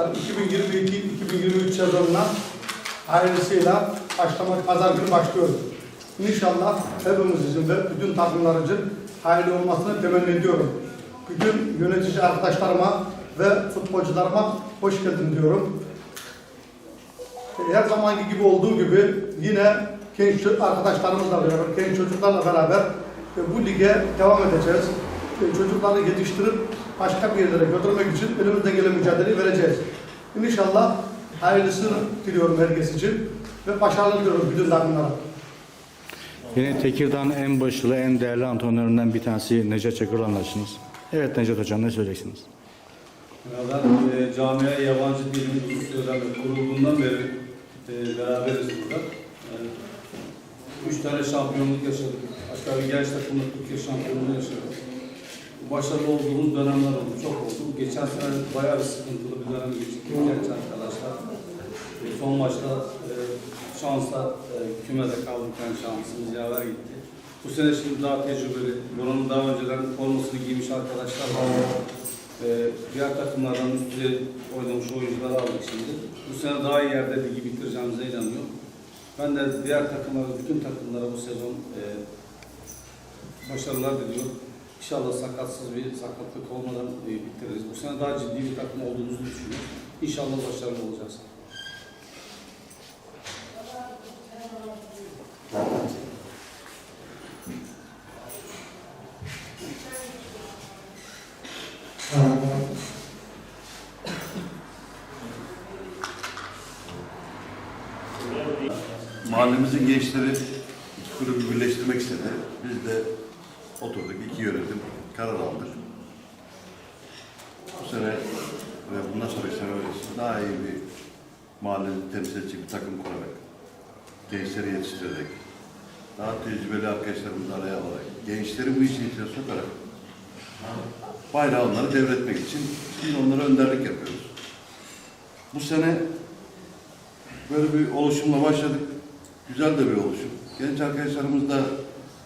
arkadaşlar 2022-2023 sezonuna hayırlısıyla başlamak pazar günü başlıyoruz. İnşallah hepimiz için ve bütün takımlar için hayırlı olmasını temenni ediyorum. Bütün yönetici arkadaşlarıma ve futbolcularıma hoş geldin diyorum. Her zamanki gibi olduğu gibi yine genç arkadaşlarımızla beraber, genç çocuklarla beraber e, bu lige devam edeceğiz. E, çocukları yetiştirip başka bir yerlere götürmek için elimizden gelen mücadeleyi vereceğiz. İnşallah hayırlısını diliyorum herkes için ve başarılı diliyorum bütün takımlara. Yine Tekirdağ'ın en başarılı, en değerli antrenörlerinden bir tanesi Necat Çakır'la anlaştınız. Evet Necat Hocam ne söyleyeceksiniz? Ben e, camiye yabancı dilin uzun süredir kurulduğundan beri e, beraberiz burada. E, üç tane şampiyonluk yaşadık. Hatta bir genç takımda Türkiye şampiyonluğu yaşadık. Başarılı olduğumuz dönemler oldu, çok oldu. Geçen sene bayağı bir sıkıntılı bir dönem geçtik genç arkadaşlar. E, son maçta e, şansla e, kümede kaldık, yani şansımız yaver gitti. Bu sene şimdi daha tecrübeli, buranın daha önceden formasını giymiş arkadaşlar var. Ee, diğer takımlardan üst düzey oynamış oyuncuları aldık şimdi. Bu sene daha iyi yerde ligi bitireceğimize inanıyorum. Ben de diğer takımlara, bütün takımlara bu sezon e, başarılar diliyorum. İnşallah sakatsız bir sakatlık olmadan e, bitiririz. Bu sene daha ciddi bir takım olduğumuzu düşünüyorum. İnşallah başarılı olacağız. Mahallemizin gençleri iki kulübü birleştirmek istedi. Biz de oturduk, iki yönetim karar aldık. Bu sene ve bundan sonraki sene öylesi daha iyi bir mahallenin temsil edecek bir takım kurarak, gençleri yetiştirerek, daha tecrübeli arkadaşlarımızı araya alarak, gençleri bu işin içine sokarak bayrağı onlara devretmek için biz onlara önderlik yapıyoruz. Bu sene böyle bir oluşumla başladık. Güzel de bir oluşum. Genç arkadaşlarımız da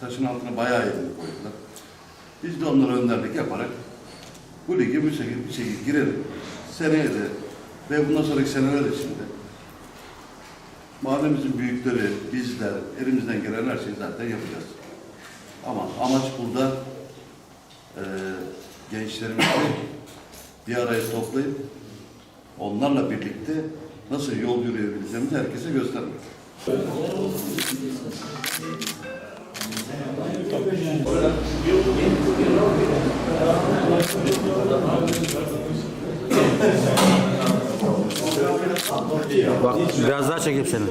taşın altına bayağı elini koydular. Biz de onlara önderlik yaparak bu lige bir şekilde, bir şekilde girelim. Seneye de ve bundan sonraki seneler içinde mahallemizin büyükleri, bizler, elimizden gelen her şeyi zaten yapacağız. Ama amaç burada eee gençlerimizi bir araya toplayıp onlarla birlikte nasıl yol yürüyebileceğimizi herkese göstermek. Bak biraz daha çekeyim seni.